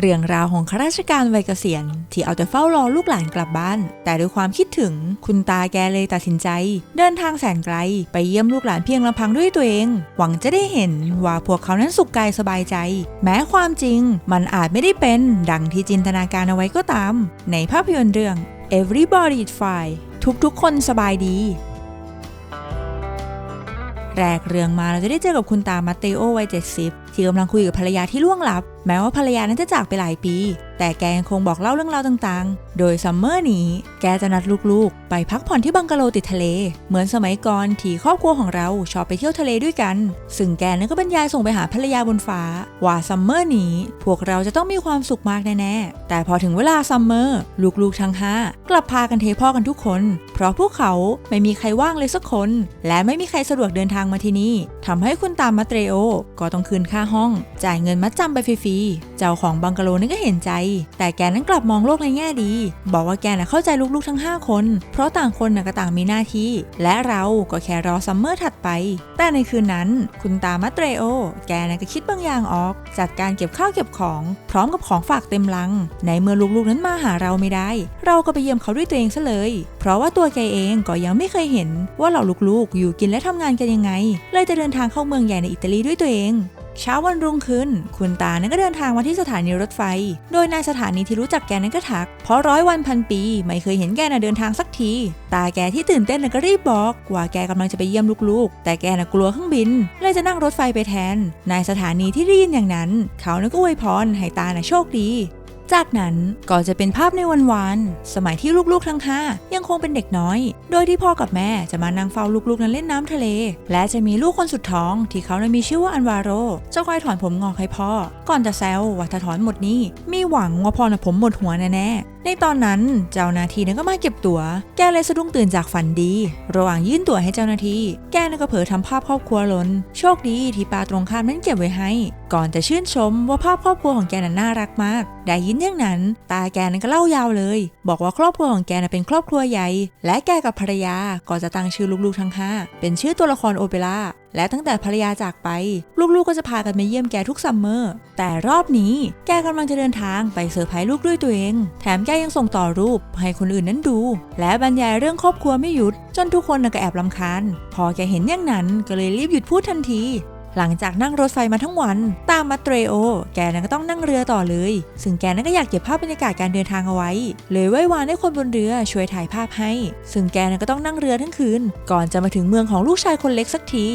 เรื่องราวของข้าราชการวัยเกษียณ ที่เอาแต่เฝ้ารอลูกหลานกลับบ้าน แต่ด้วยความคิดถึงคุณตาแกเลยตัดสินใจ เดินทางแสนไกล ไปเยี่ยมลูกหลานเพียงลำพังด้วยตัวเอง หวังจะได้เห็นว่าพวกเขานั้นสุขกายสบายใจ แม้ความจริง มันอาจไม่ได้เป็นดังที่จินตนาการเอาไว้ก็ตาม ในภาพยนตร์เรื่อง Everybody is Fine ทุกๆ คนสบายดีแรกเรื่องมาเราจะได้เจอกับคุณตามาเตโอวัย70 ที่กำลังคุยกับภรรยาที่ล่วงลับ แม้ว่าภรรยานั้นจะจากไปหลายปี แต่แกยังคงบอกเล่าเรื่องราวต่างๆ โดยซัมเมอร์นี้ แกจะนัดลูกๆ ไปพักผ่อนที่บังกะโลติดทะเล เหมือนสมัยก่อนที่ครอบครัวของเราชอบไปเที่ยวทะเลด้วยกัน ซึ่งแกนั้นก็บรรยายส่งไปหาภรรยาบนฟ้า ว่าซัมเมอร์นี้ พวกเราจะต้องมีความสุขมากแน่ๆ แต่พอถึงเวลาซัมเมอร์ลูกๆทั้งห้ากลับพากันเทพ่อกันทุกคน เพราะพวกเขาไม่มีใครว่างเลยสักคน และไม่มีใครสะดวกเดินทางมาที่นี่ทำให้คุณตามมาเตรโอ ก็ต้องคืนค่าห้อง จ่ายเงินมัดจำไปฟรีๆ เจ้าของบังกะโลนี่ก็เห็นใจ แต่แกนั้นกลับมองโลกในแง่ดี บอกว่าแกน่ะเข้าใจลูกๆทั้ง 5 คน เพราะต่างคนน่ะก็ต่างมีหน้าที่ และเราก็แค่รอซัมเมอร์ถัดไป แต่ในคืนนั้น คุณตามาเตรโอ แกน่ะก็คิดบางอย่างออก จัดการเก็บข้าวเก็บของ พร้อมกับของฝากเต็มลัง ในเมื่อลูกๆนั้นมาหาเราไม่ได้ เราก็ไปเยี่ยมเขาด้วยตัวเองซะเลย เพราะว่าตัวแกเองก็ยังไม่เคยเห็นว่าเหล่าลูกๆ อยู่กินและทำงานกันยังไง เลยจะเดินทางเข้าเมืองใหญ่ในอิตาลีด้วยตัวเอง เช้าวันรุ่งขึ้น คุณตานั้นก็เดินทางมาที่สถานีรถไฟ โดยนายสถานีที่รู้จักแกนั้นก็ทัก เพราะร้อยวันพันปี ไม่เคยเห็นแกน่ะเดินทางสักที ตาแกที่ตื่นเต้นน่ะก็รีบบอก ว่าแกกำลังจะไปเยี่ยมลูกๆ แต่แกน่ะกลัวเครื่องบิน เลยจะนั่งรถไฟไปแทน นายสถานีที่ได้ยินอย่างนั้น เขานั่นก็อวยพรให้ตาน่ะโชคดี จากนั้นก็จะเป็นภาพในวันวานสมัยที่ลูกๆทั้งห้ายังคงเป็นเด็กน้อย โดยที่พ่อกับแม่จะมานั่งเฝ้าลูกๆนั้นเล่นน้ำทะเล และจะมีลูกคนสุดท้องที่เขานั้นมีชื่อว่าอันวาโรจะคอยถอนผมงอกให้พ่อ ก่อนจะแซวว่าถ้าถอนหมดนี้ มีหวังว่าพ่อนะผมหมดหัวแน่ๆ ในตอนนั้นเจ้าหน้าที่นั้นก็มาเก็บตัว๋ว แกเลยสะดุ้งตื่นจากฝันดี ระหว่างยื่นตั๋วให้เจ้าหน้าที่ แกนั้นก็เผลอทำภาพครอบครัวหลนโชคดีที่ปาตรงข้ามนั้นเก็บไว้ให้ ก่อนจะชื่นชมว่าภาพครอบครัวของแกนั้นน่ารักมาก ได้ยินอย่างนั้น ตาแกนั้นก็เล่ายาวเลย บอกว่าครอบครัวของแกนั้นเป็นครอบครัวใหญ่ และแกกับภรรยาก็จะตั้งชื่อลูกๆทั้งห้าเป็นชื่อตัวละครโอเปร่า และตั้งแต่ภรรยาจากไป ลูกๆก็จะพากันมาเยี่ยมแกทุกซัมเมอร์ แต่รอบนี้แกกำลังจะเดินทางไปเซอร์ไพรส์ลูกด้วยตัวเอง แถมแกยังส่งต่อรูปให้คนอื่นนั้นดู และบรรยายเรื่องครอบครัวไม่หยุด จนทุกคนน่ะก็แอบลำคาญ พอแกเห็นอย่างนั้นก็เลยรีบหยุดพูดทันที หลังจากนั่งรถไฟมาทั้งวัน ตามมาเตรโอ แกนั้นก็ต้องนั่งเรือต่อเลย ซึ่งแกนั้นก็อยากเก็บภาพบรรยากาศการเดินทางเอาไว้ เลยไหว้วานให้คนบนเรือช่วยถ่ายภาพให้ ซึ่งแกนั้นก็ต้องนั่งเรือทั้งคืน ก่อนจะมาถึงเมืองของลูกชายคนเล็กสักที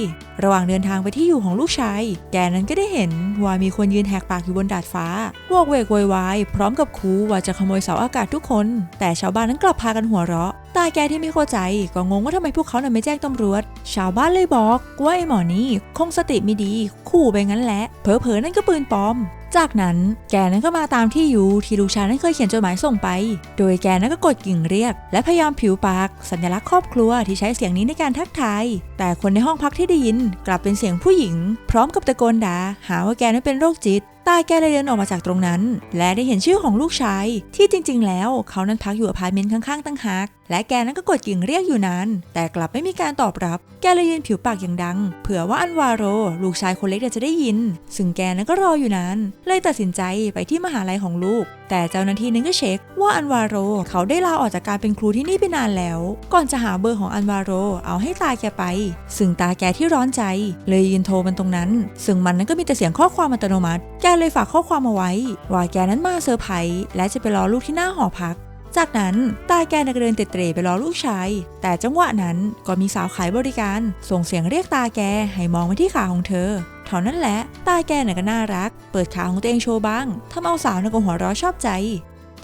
ระหว่างเดินทางไปที่อยู่ของลูกชาย แกนั้นก็ได้เห็นว่ามีคนยืนแหกปากอยู่บนดาดฟ้าวกเวกโวยวายพร้อมกับคูว่าจะขโมยเสาอากาศทุกคน แต่ชาวบ้านนั้นกลับพากันหัวเราะตาแกที่ไม่เข้าใจก็งงว่าทำไมพวกเขาน่ะไม่แจ้งตำรวจ ชาวบ้านเลยบอกว่าไอ้หมอนี่คงสติไม่ดีขู่ไปงั้นแหละเผลอๆนั่นก็ปืนปลอม จากนั้นแกนั้นก็มาตามที่อยู่ที่ลูกชายนั้นเคยเขียนจดหมายส่งไป โดยแกนั้นก็กดกิ่งเรียก และพยายามผิวปาก สัญลักษณ์ครอบครัวที่ใช้เสียงนี้ในการทักทาย แต่คนในห้องพักที่ได้ยิน กลับเป็นเสียงผู้หญิง พร้อมกับตะโกนด่าหาว่าแกนั้นเป็นโรคจิตตาแกเลยเดินออกมาจากตรงนั้น และได้เห็นชื่อของลูกชาย ที่จริง ๆ แล้วเขานั้นพักอยู่อพาร์ตเมนต์ข้างๆตั้งหากและแกนั้นก็กดกิ่งเรียกอยู่นาน แต่กลับไม่มีการตอบรับ แกเลยยืนผิวปากอย่างดัง เผื่อว่าอันวาโร ลูกชายคนเล็กจะได้ยิน ซึ่งแกนั้นก็รออยู่นาน เลยตัดสินใจไปที่มหาลัยของลูก แต่เจ้าหน้าที่นั้นก็เช็ค ว่าอันวาโรเขาได้ลาออกจากการเป็นครูที่นี่ไปนานแล้ว ก่อนจะหาเบอร์ของอันวาโรเอาให้ตาแกไป ซึ่งตาแกที่ร้อนใจ เลยยืนโทรมันตรงนั้น ซึ่งมันนั้นก็มีแต่เสียงข้อความอัตโนมัติ แกเลยฝากข้อความเอาไว้ ว่าแกนั้นมาเซอร์ไพรส์และจะไปรอลูกที่หน้าหอพัก จากนั้นตาแกนักเดินเตะๆไปรอลูกชาย แต่จังหวะนั้นก็มีสาวขายบริการ ส่งเสียงเรียกตาแกให้มองไปที่ขาของเธอเท่านั้นแหละ ตาแกน่ะก็น่ารัก เปิดขาของตัวเองโชว์บ้าง ทำเอาสาวน่ะก็หัวเราะชอบใจ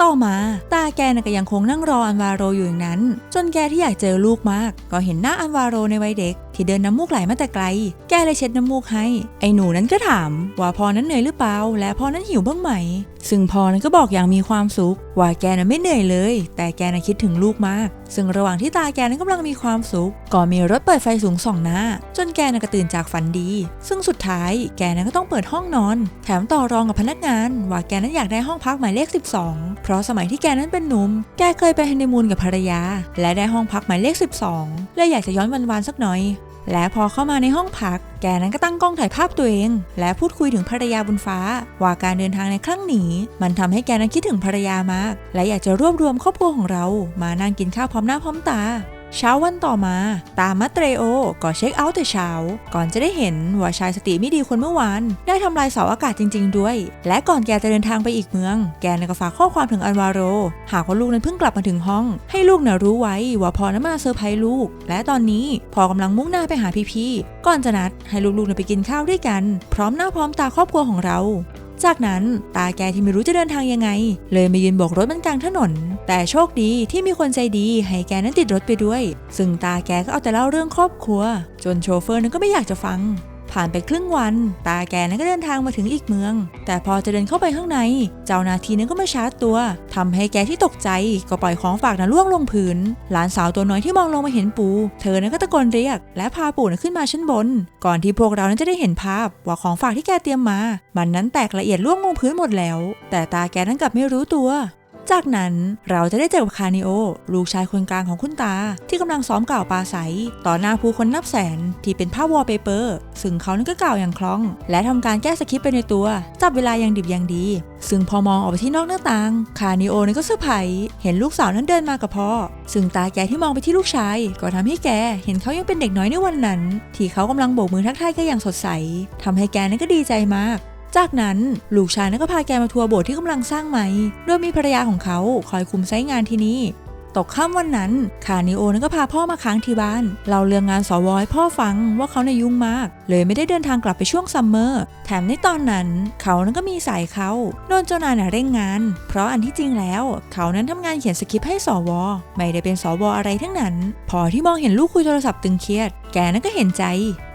ต่อมา ตาแกน่ะก็ยังคงนั่งรออันวาโรอยู่อย่างนั้น จนแกที่อยากเจอลูกมาก ก็เห็นหน้าอันวาโรในวัยเด็ก ที่เดินน้ำมูกไหลมาแต่ไกล แกเลยเช็ดน้ำมูกให้ ไอ้หนูนั้นก็ถาม ว่าพอนั้นเหนื่อยหรือเปล่า และพอนั้นหิวบ้างไหม ซึ่งพอนั้นก็บอกอย่างมีความสุข ว่าแกน่ะไม่เหนื่อยเลย แต่แกน่ะคิดถึงลูกมาก ซึ่งระหว่างที่ตาแกนั้นกำลังมีความสุข ก็มีรถเปิดไฟสูงส่องหน้า จนแกน่ะก็ตื่นจากฝันดี ซึ่งสุดท้ายแกน่ะก็ต้องเปิดห้องนอน แถมต่อรองกับพนักงาน ว่าแกนั้นอยากได้ห้องพักหมายเลข 12 เพราะสมัยที่แกนั้นเป็นหนุ่ม แกเคยไปฮันนีมูนกับภรรยา และได้ห้องพักหมายเลข 12 และอยากจะย้อนวันวานๆสักหน่อย และพอเข้ามาในห้องพัก แกนั้นก็ตั้งกล้องถ่ายภาพตัวเอง และพูดคุยถึงภรรยาบุญฟ้า ว่าการเดินทางในครั้งนี้ มันทำให้แกนั้นคิดถึงภรรยามาก และอยากจะรวบรวมครอบครัวของเรา มานั่งกินข้าวพร้อมหน้าพร้อมตา เช้าวันต่อมา ตามมัตเตรโอ ก็เช็คเอาท์แต่เช้า ก่อนจะได้เห็นว่าชายสติไม่ดีคนเมื่อวาน ได้ทำลายเสาอากาศจริง ๆ ด้วย และก่อนแกจะเดินทางไปอีกเมือง แกนก็ฝากข้อความถึงอันวาโร หากว่าลูกนั้นเพิ่งกลับมาถึงห้อง ให้ลูกน่ะรู้ไว้ว่าพอนั้นมาเซอร์ไพรส์ลูก และตอนนี้พอกำลังมุ่งหน้าไปหาพี่ๆก่อนจะนัดให้ลูกๆไปกินข้าวด้วยกัน พร้อมหน้าพร้อมตาครอบครัวของเรา จากนั้นตาแกที่ไม่รู้จะเดินทางยังไง เลยมายืนโบกรถบนกลางถนน แต่โชคดีที่มีคนใจดีให้แกนั้นติดรถไปด้วย ซึ่งตาแกก็เอาแต่เล่าเรื่องครอบครัว จนโชเฟอร์นั้นก็ไม่อยากจะฟัง ผ่านไปครึ่งวัน ตาแกนั้นก็เดินทางมาถึงอีกเมือง แต่พอจะเดินเข้าไปข้างใน เจ้านาทีนั้นก็มาชาร์จตัวทำให้แกที่ตกใจก็ปล่อยของฝากนั้นล่วงลงพื้น หลานสาวตัวน้อยที่มองลงมาเห็นปู เธอนั้นก็ตะโกนเรียก และพาปู่นั้นขึ้นมาชั้นบน ก่อนที่พวกเรานั้นจะได้เห็นภาพว่าของฝากที่แกเตรียมมา มันนั้นแตกละเอียดล่วงลงพื้นหมดแล้ว แต่ตาแกนั้นกลับไม่รู้ตัว จากนั้นเราจะได้เจอกับคานิโอ ลูกชายคนกลางของคุณตา ที่กำลังซ้อมกล่าวปาศัยต่อหน้าผู้คนนับแสนที่เป็นภาพวอลเปเปอร์ ซึ่งเขานั้นก็กล่าวอย่างคล่อง และทำการแก้สคริปต์ไปในตัว จับเวลาอย่างดิบอย่างดี ซึ่งพอมองออกไปที่นอกหน้าต่าง คานิโอนั้นก็เซอร์ไพรส์เห็นลูกสาวนั้นเดินมากับพ่อ ซึ่งตาแกที่มองไปที่ลูกชาย ก็ทำให้แกเห็นเขายังเป็นเด็กน้อยในวันนั้น ที่เขากำลังโบกมือทักทายกันอย่างสดใสทำให้แกนั้นก็ดีใจมาก จากนั้นลูกชายนั้นก็พาแกมาทัวร์โบสถ์ที่กำลังสร้างใหม่ โดยมีภรรยาของเขาคอยคุมไซต์งานที่นี่ตกค่ำวันนั้น คานิโอนั้นก็พาพ่อมาค้างที่บ้าน เราเรื่องงานสวให้พ่อฟังว่าเขาในยุ่งมาก เลยไม่ได้เดินทางกลับไปช่วงซัมเมอร์ แถมในตอนนั้น เขานั้นก็มีสายเขาโดนเจ้านายเร่งงาน เพราะอันที่จริงแล้ว เขานั้นทำงานเขียนสคริปต์ให้สว ไม่ได้เป็นสวอะไรทั้งนั้น พอที่มองเห็นลูกคุยโทรศัพท์ตึงเครียด แกนั้นก็เห็นใจ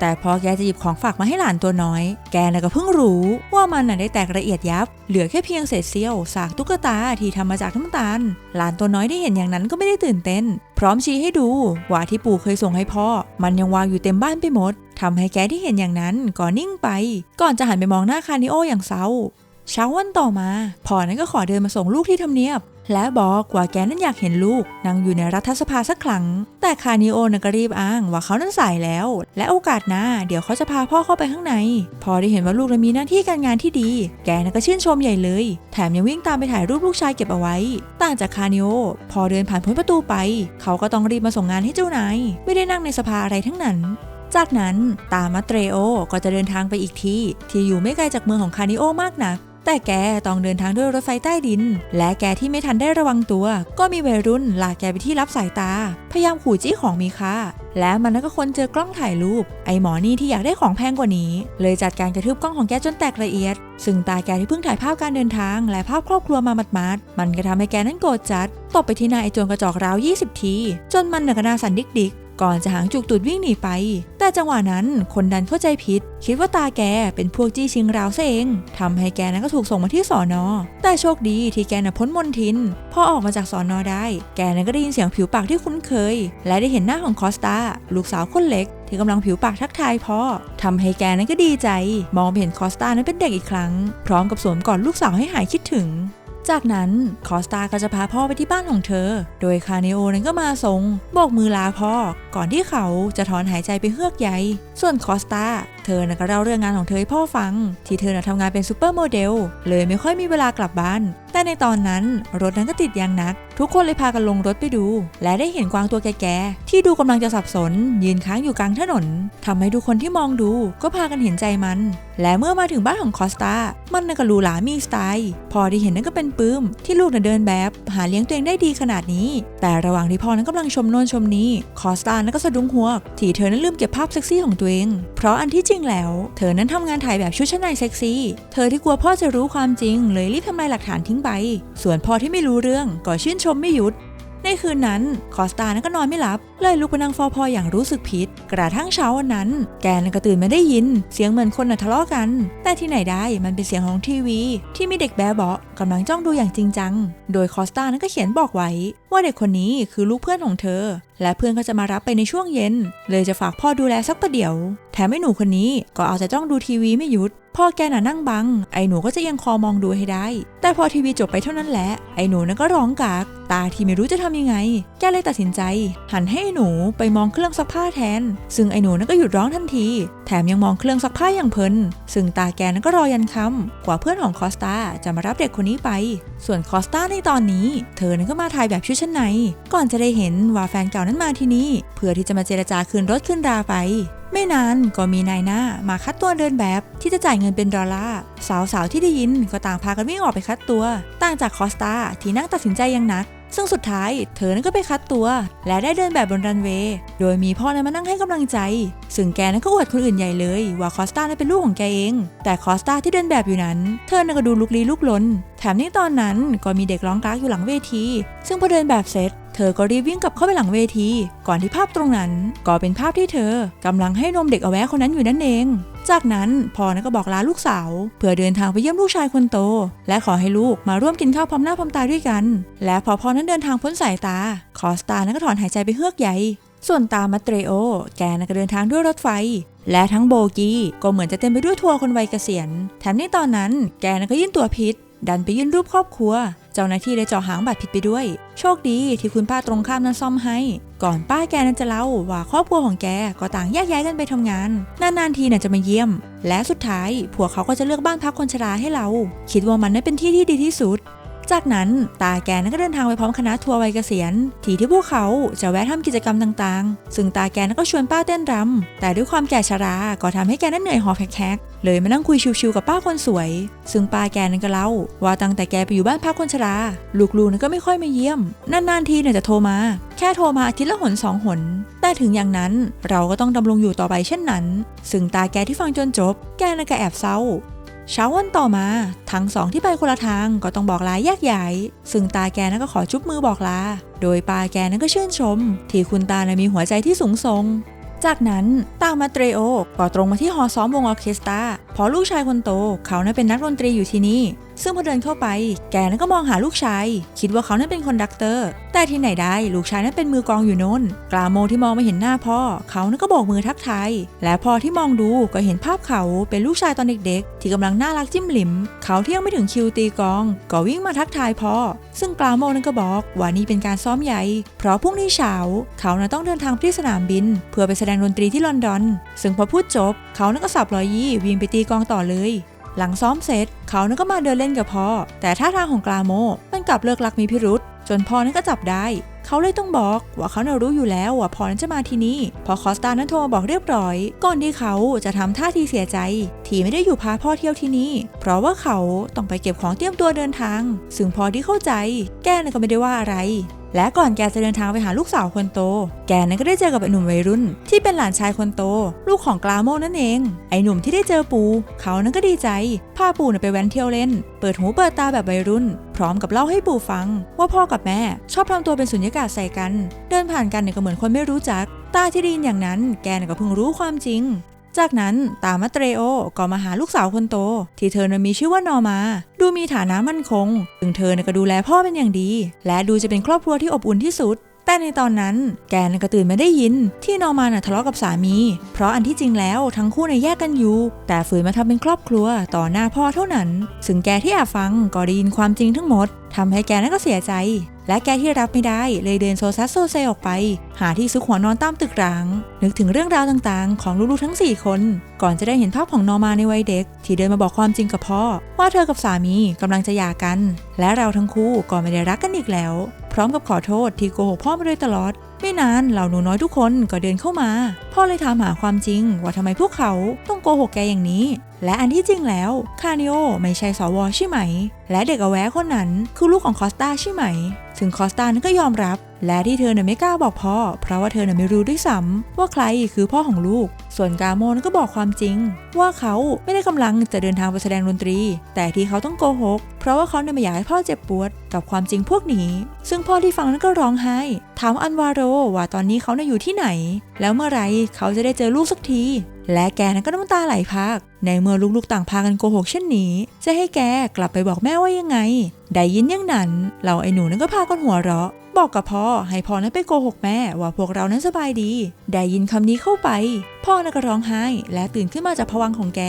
แต่พอแกจะหยิบของฝากมาให้หลานตัวน้อย แกน่ะก็เพิ่งรู้ว่ามันน่ะได้แตกละเอียดยับ เหลือแค่เพียงเศษเสี้ยวสากตุ๊กตาที่ทำมาจากน้ำตาล หลานตัวน้อยได้เห็นอย่างนั้นก็ไม่ได้ตื่นเต้น พร้อมชี้ให้ดูว่าที่ปู่เคยส่งให้พ่อ มันยังวางอยู่เต็มบ้านไปหมดทำให้แกที่เห็นอย่างนั้นก็นิ่งไป ก่อนจะหันไปมองหน้าคานิโออย่างเศร้าเช้าวันต่อมาพ่อนั้นก็ขอเดินมาส่งลูกที่ทำเนียบ และบอกว่าแกนั้นอยากเห็นลูกนั่งอยู่ในรัฐสภาสักครั้ง แต่คานิโอนะก็รีบอ้างว่าเขานั้นสายแล้ว และโอกาสหน้าเดี๋ยวเขาจะพาพ่อเข้าไปข้างใน พอได้เห็นว่าลูกนั้นมีหน้าที่การงานที่ดี แกนั้นก็ชื่นชมใหญ่เลย แถมยังวิ่งตามไปถ่ายรูปลูกชายเก็บเอาไว้ ต่างจากคานิโอพอเดินผ่านพ้นประตูไป เขาก็ต้องรีบมาส่งงานให้เจ้านายไม่ได้นั่งในสภาอะไรทั้งนั้นจากนั้นตามาเตรโอก็จะเดินทางไปอีกที่ ที่อยู่ไม่ไกลจากเมืองของคานิโอมากนัก แต่แกต้องเดินทางด้วยรถไฟใต้ดิน และแกที่ไม่ทันได้ระวังตัว ก็มีวัยรุ่นลากแกไปที่รับสายตา พยายามขู่จี้ของมีค่า และมันก็คนเจอกล้องถ่ายรูป ไอหมอนี่ที่อยากได้ของแพงกว่านี้ เลยจัดการกระทืบกล้องของแกจนแตกละเอียด ซึ่งตาแกที่เพิ่งถ่ายภาพการเดินทาง และภาพครอบครัวมาหมาดๆมันก็ทำให้แกนั้นโกรธจัดตบไปที่หนายไอโจรกระจอกราว 20 ที จนมันหนักนาสันดิกดิก ก่อนจะหางจุกตูดวิ่งหนีไป แต่จังหวะนั้นคนดันเข้าใจผิด คิดว่าตาแกเป็นพวกจี้ชิงราวซะเองทำให้แกนั้นก็ถูกส่งมาที่สอนอ แต่โชคดีที่แกน่ะพ้นมนทิน พอออกมาจากสอนอได้ แกนั้นก็ได้ยินเสียงผิวปากที่คุ้นเคย และได้เห็นหน้าของคอสตาลูกสาวคนเล็กที่กำลังผิวปากทักทายพ่อทำให้แกนั้นก็ดีใจ มองเห็นคอสตานั้นเป็นเด็กอีกครั้ง พร้อมกับสวมกอดลูกสาวให้หายคิดถึง จากนั้นคอสตาก็จะพาพ่อไปที่บ้านของเธอ โดยคาเนโอนั้นก็มาส่งโบกมือลาพ่อ ก่อนที่เขาจะถอนหายใจไปเฮือกใหญ่ ส่วนคอสตาเธอน่ะก็เล่าเรื่องงานของเธอให้พ่อฟัง ที่เธอนะทำงานเป็นซูเปอร์โมเดลเลยไม่ค่อยมีเวลากลับบ้าน แต่ในตอนนั้นรถนั้นก็ติดยางหนัก ทุกคนเลยพากันลงรถไปดู และได้เห็นกวางตัวแก่ๆที่ดูกำลังจะสับสน ยืนค้างอยู่กลางถนนทำให้ทุกคนที่มองดูก็พากันเห็นใจมัน และเมื่อมาถึงบ้านของคอสตา มันน่ะก็รูหรามีสไตล์ พอที่เห็นนั่นก็เป็นปื้ม ที่ลูกน่ะเดินแบบ หาเลี้ยงตัวเองได้ดีขนาดนี้ แต่ระหว่างที่พ่อนั้นกำลังชมโน่นชมนี้คอสตานั้นก็สะดุ้งหัวที่เธอนั้นลืมเก็บภาพเซ็กซี่ของตัวเอง เพราะอันที่จริงแล้ว เธอนั้นทำงานถ่ายแบบชุดชั้นในเซ็กซี่ เธอที่กลัวพ่อจะรู้ความจริง เลยรีบทำลายหลักฐานทิ้งไปส่วนพ่อที่ไม่รู้เรื่องก็ชื่นชมไม่หยุด ในคืนนั้นคอสตานั้นก็นอนไม่หลับ เลยลุกไปนั่งฟอพออย่างรู้สึกผิด กระทั่งเช้าวันนั้น แกนก็ตื่นมาได้ยิน เสียงเหมือนคนทะเลาะกัน แต่ที่ไหนได้มันเป็นเสียงของทีวี ที่มีเด็กแบเบาะกำลังจ้องดูอย่างจริงจัง โดยคอสตานั้นก็เขียนบอกไว้ว่าเด็กคนนี้คือลูกเพื่อนของเธอ และเพื่อนก็จะมารับไปในช่วงเย็น เลยจะฝากพ่อดูแลสักประเดี๋ยว แถมไอ้หนูคนนี้ก็เอาแต่จ้องดูทีวีไม่หยุด พ่อแกน่ะนั่งบัง ไอ้หนูก็จะยังคอมองดูให้ได้ แต่พอทีวีจบไปเท่านั้นแหละ ไอ้หนูนั่นก็ร้องกาก ตาที่ไม่รู้จะทำยังไง แกเลยตัดสินใจ หันให้หนูไปมองเครื่องซักผ้าแทน ซึ่งไอ้หนูนั่นก็หยุดร้องทันที แถมยังมองเครื่องซักผ้าอย่างเพลิน ซึ่งตาแกนั้นก็รอยันค่ำกว่าเพื่อนของคอสตาจะมารับเด็กคนนี้ไป ส่วนคอสตาในตอนนี้ เธอนั้นก็มาถ่ายแบบชุดชั้นในก่อนจะได้เห็นว่าแฟนเก่านั้นมาที่นี่เพื่อที่จะมาเจรจาคืนรถขึ้นราไป ไม่นานก็มีนายหน้ามาคัดตัวเดินแบบที่จะจ่ายเงินเป็นดอลลาร์สาวๆที่ได้ยินก็ต่างพากันวิ่งออกไปคัดตัว ต่างจากคอสตาที่นั่งตัดสินใจอยังหนัก ซึ่งสุดท้ายเธอนั้นก็ไปคัดตัว และได้เดินแบบบนรันเวย์ โดยมีพ่อนั้นมานั่งให้กำลังใจ ซึ่งแกนั้นก็อวดคนอื่นใหญ่เลย ว่าคอสตานั้นเป็นลูกของแกเอง แต่คอสตาที่เดินแบบอยู่นั้น เธอนั้นก็ดูลุกลี้ลุกลน แถมในตอนนั้นก็มีเด็กร้องกรากอยู่หลังเวที ซึ่งพอเดินแบบเสร็จ ธอก็รีบวิ่งกลับเข้าไปหลังเวที ก่อนที่ภาพตรงนั้น ก็เป็นภาพที่เธอกำลังให้นมเด็กเอาแวะคนนั้นอยู่นั่นเอง จากนั้นพ่อนั้นก็บอกลาลูกสาว เพื่อเดินทางไปเยี่ยมลูกชายคนโต และขอให้ลูกมาร่วมกินข้าวพร้อมหน้าพร้อมตาด้วยกัน และพอพ่อนั้นเดินทางพ้นสายตา คอสตานั้นก็ถอนหายใจไปเฮือกใหญ่ส่วนตามาเตรโอ แกนั้นก็เดินทางด้วยรถไฟ และทั้งโบกี้ก็เหมือนจะเต็มไปด้วยทัวร์คนวัยเกษียณ แถมในตอนนั้น แกนั้นก็ยื่นตัวพิษ ดันไปยื่นรูปครอบครัว เจ้าหน้าที่เลยเจาะหางบัตรผิดไปด้วย โชคดีที่คุณป้าตรงข้ามนั้นซ่อมให้ ก่อนป้าแกนั้นจะเล่าว่าครอบครัวของแกก็ต่างแยกย้ายกันไปทำงาน นานๆทีน่ะจะมาเยี่ยม และสุดท้ายผัวเขาก็จะเลือกบ้านพักคนชราให้เรา คิดว่ามันนั้นเป็นที่ที่ดีที่สุด จากนั้นตาแกนั้นก็เดินทางไปพร้อมคณะทัวร์วัยเกษียณที่ที่พวกเขาจะแวะทำกิจกรรมต่างๆ ซึ่งตาแกนั้นก็ชวนป้าเต้นรำแต่ด้วยความแก่ชรา ก็ทำให้แกนั้นเหนื่อยหอบแคกๆเลยมานั่งคุยชิวๆกับป้าคนสวย ซึ่งป้าแกนั้นก็เล่า ว่าตั้งแต่แกไปอยู่บ้านพักคนชรา ลูกๆนั้นก็ไม่ค่อยมาเยี่ยม นานๆทีเนี่ยจะโทรมา แค่โทรมาอาทิตย์ละหนสองหน แต่ถึงอย่างนั้นเราก็ต้องดำรงอยู่ต่อไปเช่นนั้น ซึ่งตาแกที่ฟังจนจบ แกนั้นก็แอบเศร้า เช้าวันต่อมาทั้งสองที่ไปคนละทางก็ต้องบอกลาแยกย้ายซึ่งตาแกนั้นก็ขอจุบมือบอกลา โดยปาแกนั้นก็ชื่นชม ที่คุณตานะมีหัวใจที่สูงส่งจากนั้นตามาเตรโอก็ตรงมาที่หอซ้อมวงออเคสตราเพราะลูกชายคนโตเขานั้นเป็นนักดนตรีอยู่ที่นี่ ซึ่งพอเดินเข้าไป แกนั้นก็มองหาลูกชาย คิดว่าเขานั้นเป็นคนดักเตอร์ แต่ที่ไหนได้ลูกชายนั้นเป็นมือกองอยู่น้น กลาโมที่มองไม่เห็นหน้าพ่อ เขานั้นก็โบอกมือทักทาย และพอที่มองดูก็เห็นภาพเขาเป็นลูกชายตอนเด็กๆ ที่กำลังน่ารักจิ้มหลิม เขาเที่ยงไม่ถึงคิวตีกอง ก็วิ่งมาทักทายพ่อ ซึ่งกลาโมนั้นก็บอกว่านี่เป็นการซ้อมใหญ่ เพราะพรุ่งนี้เช้า เขานั้นต้องเดินทางไปที่สนามบิน เพื่อไปแสดงดนตรีที่ลอนดอน ซึ่งพอพูดจบ เขานั้นก็สับรอยยี่วิ่งไปตีกองต่อเลย หลังซ้อมเสร็จ เขานั้นก็มาเดินเล่นกับพ่อ แต่ท่าทางของกลาโมมันกลับเลิกลักมีพิรุษจนพ่อนั้นก็จับได้ เขาเลยต้องบอกว่าเขาน่ะรู้อยู่แล้วว่าพ่อนั้นจะมาที่นี่ พอคอสตานั้นโทรมาบอกเรียบร้อย ก่อนที่เขาจะทำท่าทีเสียใจ ที่ไม่ได้อยู่พาพ่อเที่ยวที่นี่ เพราะว่าเขาต้องไปเก็บของเตรียมตัวเดินทาง ซึ่งพอที่เข้าใจ แกน่ะก็ไม่ได้ว่าอะไร และก่อนแกจะเดินทางไปหาลูกสาวคนโต แกนั้นก็ได้เจอกับไอ้หนุ่มวัยรุ่น ที่เป็นหลานชายคนโต ลูกของกลาโมนั่นเอง ไอ้หนุ่มที่ได้เจอปู เขานั้นก็ดีใจ พาปู่ไปแว้นเที่ยวเล่น เปิดหูเปิดตาแบบวัยรุ่น พร้อมกับเล่าให้ปูฟัง ว่าพ่อกับแม่ ชอบทำตัวเป็นสุญญากาศใส่กัน เดินผ่านกันเนี่ยก็เหมือนคนไม่รู้จัก ตาที่ได้ยินอย่างนั้น แกนก็เพิ่งรู้ความจริง จากนั้นตามาเตรโอก็มาหาลูกสาวคนโต ที่เธอน่ะมีชื่อว่านอร์มา ดูมีฐานะมั่นคง ซึ่งเธอน่ะก็ดูแลพ่อเป็นอย่างดี และดูจะเป็นครอบครัวที่อบอุ่นที่สุด แต่ในตอนนั้นแกน่ะก็ตื่นมาได้ยิน ที่นอร์มาน่ะทะเลาะกับสามี เพราะอันที่จริงแล้วทั้งคู่ในแยกกันอยู่ แต่ฝืนมาทำเป็นครอบครัวต่อหน้าพ่อเท่านั้น ซึ่งแกที่แอบฟังก็ได้ยินความจริงทั้งหมดทำให้แกนั้นก็เสียใจ และแกที่รับไม่ได้เลยเดินโซซัสโซเซออกไป หาที่ซุกหัวนอนตามตึกร้าง นึกถึงเรื่องราวต่างๆ ของลูกๆทั้ง 4 คน ก่อนจะได้เห็นภาพของนอมาในวัยเด็ก ที่เดินมาบอกความจริงกับพ่อ ว่าเธอกับสามีกำลังจะหย่ากัน และเราทั้งคู่ก็ไม่ได้รักกันอีกแล้ว พร้อมกับขอโทษที่โกหกพ่อมาโดยตลอดไม่นานเหล่าหนูน้อยทุกคนก็เดินเข้ามา พ่อเลยถามหาความจริงว่าทำไมพวกเขาต้องโกหกแกอย่างนี้ และอันที่จริงแล้ว คานิโอไม่ใช่สวใช่ไหม และเด็กเอาแวะคนนั้นคือลูกของคอสตาใช่ไหม ถึงคอสตานั้นก็ยอมรับ และที่เธอเนี่ยไม่กล้าบอกพ่อ เพราะว่าเธอเนี่ยไม่รู้ด้วยซ้ำว่าใครคือพ่อของลูก ส่วนกาโมนก็บอกความจริง ว่าเขาไม่ได้กำลังจะเดินทางไปแสดงดนตรี แต่ที่เขาต้องโกหก เพราะว่าเขาเนี่ยไม่อยากให้พ่อเจ็บปวดกับความจริงพวกนี้ ซึ่งพ่อที่ฟังนั้นก็ร้องไห้ ถามอันวาโรว่าตอนนี้เขาเนี่ยอยู่ที่ไหน แล้วเมื่อไรเขาจะได้เจอลูกสักทีและแกนั้นก็น้ำตาไหลพราก ในเมื่อลูกๆต่างพากันโกหกเช่นนี้ จะให้แกกลับไปบอกแม่ว่ายังไง ได้ยินอย่างนั้นเราไอ้หนูนั้นก็พากันหัวเราะ บอกกับพ่อให้พ่อนั้นไปโกหกแม่ว่าพวกเรานั้นสบายดี ได้ยินคำนี้เข้าไป พ่อนั้นก็ร้องไห้ และตื่นขึ้นมาจากผวังของแก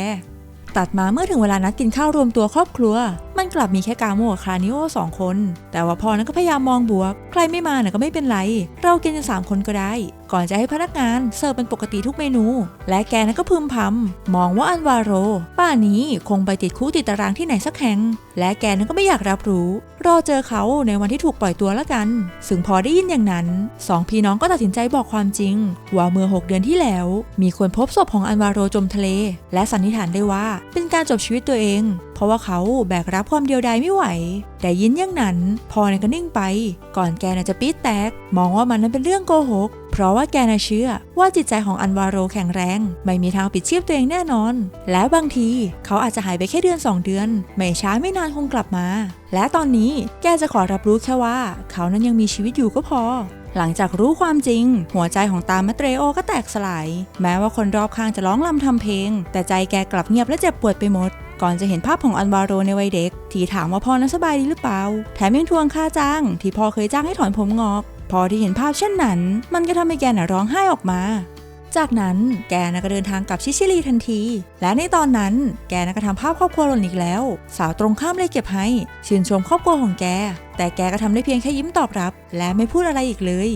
ตัดมาเมื่อถึงเวลานัดกินข้าวรวมตัวครอบครัวมันกลับมีแค่กาโมกับคานิโอสองคน แต่ว่าพอนั้นก็พยายามมองบวก ใครไม่มาน่ะก็ไม่เป็นไร เรากินกันสามคนก็ได้ ก่อนจะให้พนักงานเสิร์ฟเป็นปกติทุกเมนู และแกนั้นก็พึมพำมองว่าอันวาโร ป้านี้คงไปติดคุกติดตารางที่ไหนสักแห่ง และแกนั้นก็ไม่อยากรับรู้ รอเจอเขาในวันที่ถูกปล่อยตัวแล้วกัน ซึ่งพอได้ยินอย่างนั้นสองพี่น้องก็ตัดสินใจบอกความจริง ว่าเมื่อ 6 เดือนที่แล้ว มีคนพบศพของอันวาโรจมทะเล และสันนิษฐานได้ว่าเป็นการจบชีวิตตัวเอง ราะว่าเขาแบกรับความเดียวดายไม่ไหว แต่ยินอย่างนั้น พอเนี่ยก็นิ่งไป ก่อนแกน่ะจะปี๊ดแตก มองว่ามันนั้นเป็นเรื่องโกหก เพราะว่าแกน่ะเชื่อว่าจิตใจของอันวาโรแข็งแรง ไม่มีทางปิดชีพตัวเองแน่นอน และบางทีเขาอาจจะหายไปแค่เดือน 2 เดือน ไม่ช้าไม่นานคงกลับมา และตอนนี้แกจะขอรับรู้แค่ว่า เขานั้นยังมีชีวิตอยู่ก็พอหลังจากรู้ความจริง หัวใจของตามมาเตรโอก็แตกสลาย แม้ว่าคนรอบข้างจะร้องรำทำเพลง แต่ใจแกกลับเงียบและเจ็บปวดไปหมด ก่อนจะเห็นภาพของอันวาโรในวัยเด็ก ที่ถามว่าพ่อนั้นสบายดีหรือเปล่า แถมยังทวงค่าจ้าง ที่พ่อเคยจ้างให้ถอนผมงอก พอที่เห็นภาพเช่นนั้น มันก็ทำให้แกน่ะร้องไห้ออกมา จากนั้นแกน่ะก็เดินทางกลับชิชิลีทันที และในตอนนั้นแกน่ะก็ทำภาพครอบครัวหล่นอีกแล้ว สาวตรงข้ามเลยเก็บให้ ชื่นชมครอบครัวของแก แต่แกก็ทำได้เพียงแค่ยิ้มตอบรับ และไม่พูดอะไรอีกเลย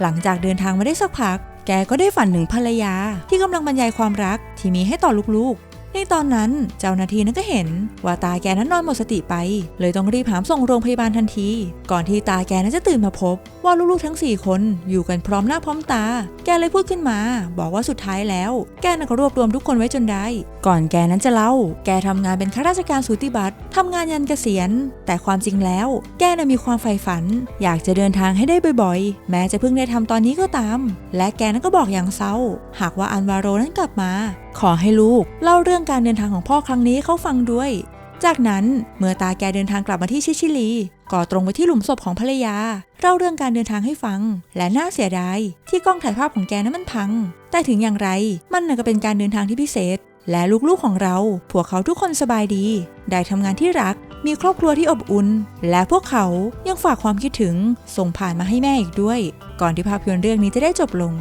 หลังจากเดินทางมาได้สักพักแกก็ได้ฝันถึงภรรยาที่กำลังบรรยายความรักที่มีให้ต่อลูกๆ ในตอนนั้นเจ้าหน้าที่นั้นก็เห็นว่าตาแกนั้นนอนหมดสติไป เลยต้องรีบหามส่งโรงพยาบาลทันที ก่อนที่ตาแกนั้นจะตื่นมาพบ ว่าลูกๆทั้ง 4 คนอยู่กันพร้อมหน้าพร้อมตา แกเลยพูดขึ้นมา บอกว่าสุดท้ายแล้ว แกน่ะก็รวบรวมทุกคนไว้จนได้ ก่อนแกนั้นจะเล่า แกทำงานเป็นข้าราชการสูติบัตรทำงานยันเกษียณ แต่ความจริงแล้ว แกน่ะมีความใฝ่ฝัน อยากจะเดินทางให้ได้บ่อยๆ แม้จะเพิ่งได้ทำตอนนี้ก็ตาม และแกนั้นก็บอกอย่างเศร้า หากว่าอันวาโรนั้นกลับมาขอให้ลูกเล่าเรื่องการเดินทางของพ่อครั้งนี้เขาฟังด้วย จากนั้นเมื่อตาแกเดินทางกลับมาที่ชิชิลี ก็ตรงไปที่หลุมศพของภรรยา เล่าเรื่องการเดินทางให้ฟัง และน่าเสียดายที่กล้องถ่ายภาพของแกนั้นมันพัง แต่ถึงอย่างไรมันก็เป็นการเดินทางที่พิเศษ และลูกๆของเรา พวกเขาทุกคนสบายดี ได้ทำงานที่รัก มีครอบครัวที่อบอุ่น และพวกเขายังฝากความคิดถึงส่งผ่านมาให้แม่อีกด้วย ก่อนที่ภาพยนตร์เรื่องนี้จะได้จบลง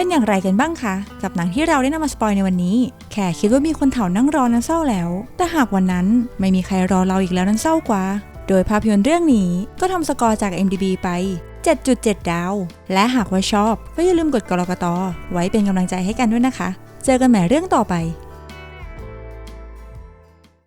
เป็นอย่างไรกันบ้างคะ กับหนังที่เราได้นำมาสปอยในวันนี้ แค่คิดว่ามีคนเถานั่งรอนั้นเศร้าแล้ว แต่หากวันนั้นไม่มีใครรอเราอีกแล้วนั้นเศร้ากว่า โดยภาพยนตร์เรื่องนี้ก็ทำสกอร์จาก MDB ไป 7.7 ดาว และหากว่าชอบ ก็อย่าลืมกดกรกตไว้เป็นกำลังใจให้กันด้วยนะคะ เจอกันใหม่เรื่องต่อไป